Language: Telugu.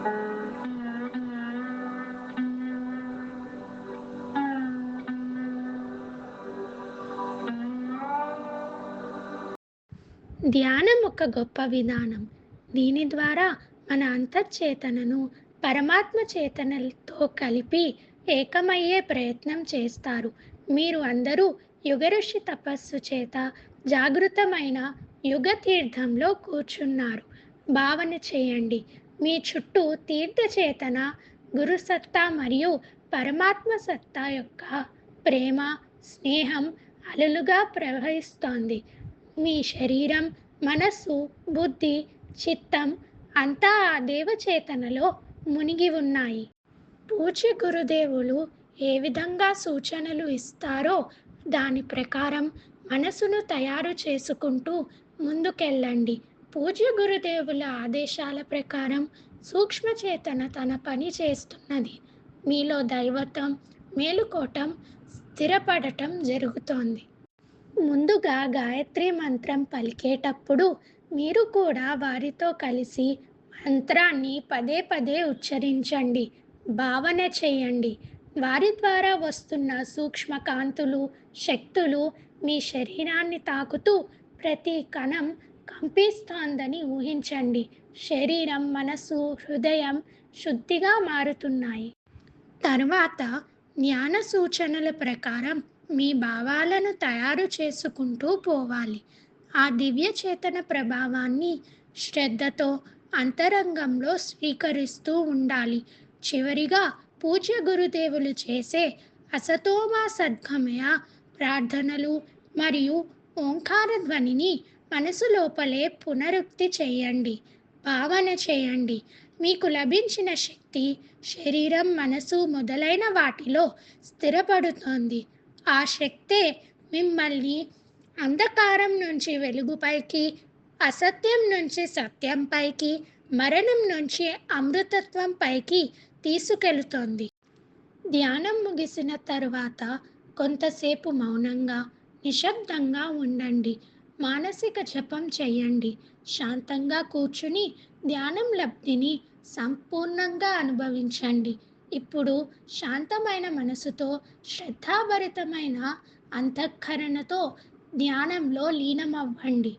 ధ్యానం ఒక గొప్ప విధానం. దీని ద్వారా మన అంతర్చేతనను పరమాత్మ చేతనతో కలిపి ఏకమయ్యే ప్రయత్నం చేస్తారు. మీరు అందరూ యుగఋషి తపస్సు చేత జాగృతమైన యుగ తీర్థంలో కూర్చున్నారు. భావన చేయండి. మీ చుట్టూ తీర్థచేతన గురుసత్తా మరియు పరమాత్మ సత్తా యొక్క ప్రేమ స్నేహం అలలుగా ప్రవహిస్తోంది. మీ శరీరం మనస్సు బుద్ధి చిత్తం అంతా ఆ దేవచేతనలో మునిగి ఉన్నాయి. పూజ గురుదేవులు ఏ విధంగా సూచనలు ఇస్తారో దాని ప్రకారం మనసును తయారు చేసుకుంటూ ముందుకెళ్ళండి. పూజ్య గురుదేవుల ఆదేశాల ప్రకారం సూక్ష్మచేతన తన పని చేస్తున్నది. మీలో దైవత్వం మేలుకోవటం స్థిరపడటం జరుగుతోంది. ముందుగా గాయత్రి మంత్రం పలికేటప్పుడు మీరు కూడా వారితో కలిసి మంత్రాన్ని పదే పదే ఉచ్చరించండి భావన చేయండి. వారి ద్వారా వస్తున్న సూక్ష్మ కాంతులు శక్తులు మీ శరీరాన్ని తాకుతూ ప్రతి కణం కంపిస్తోందని ఊహించండి. శరీరం మనసు హృదయం శుద్ధిగా మారుతున్నాయి. తర్వాత జ్ఞాన సూచనల ప్రకారం మీ భావాలను తయారు చేసుకుంటూ పోవాలి. ఆ దివ్య చేతన ప్రభావాన్ని శ్రద్ధతో అంతరంగంలో స్వీకరిస్తూ ఉండాలి. చివరిగా పూజ్య గురుదేవులు చేసే అసతోమా సద్గమయ ప్రార్థనలు మరియు ఓంకార ధ్వనిని మనసు లోపలే పునరుక్తి చేయండి భావన చేయండి. మీకు లభించిన శక్తి శరీరం మనసు మొదలైన వాటిలో స్థిరపడుతోంది. ఆ శక్తే మిమ్మల్ని అంధకారం నుంచి వెలుగుపైకి అసత్యం నుంచి సత్యంపైకి మరణం నుంచి అమృతత్వం పైకి తీసుకెళుతోంది. ధ్యానం ముగిసిన తరువాత కొంతసేపు మౌనంగా నిశ్శబ్దంగా ఉండండి. మానసిక జపం చేయండి. శాంతంగా కూర్చుని ధ్యానం లబ్ధిని సంపూర్ణంగా అనుభవించండి. ఇప్పుడు శాంతమైన మనసుతో శ్రద్ధాభరితమైన అంతఃకరణతో ధ్యానంలో లీనమవ్వండి.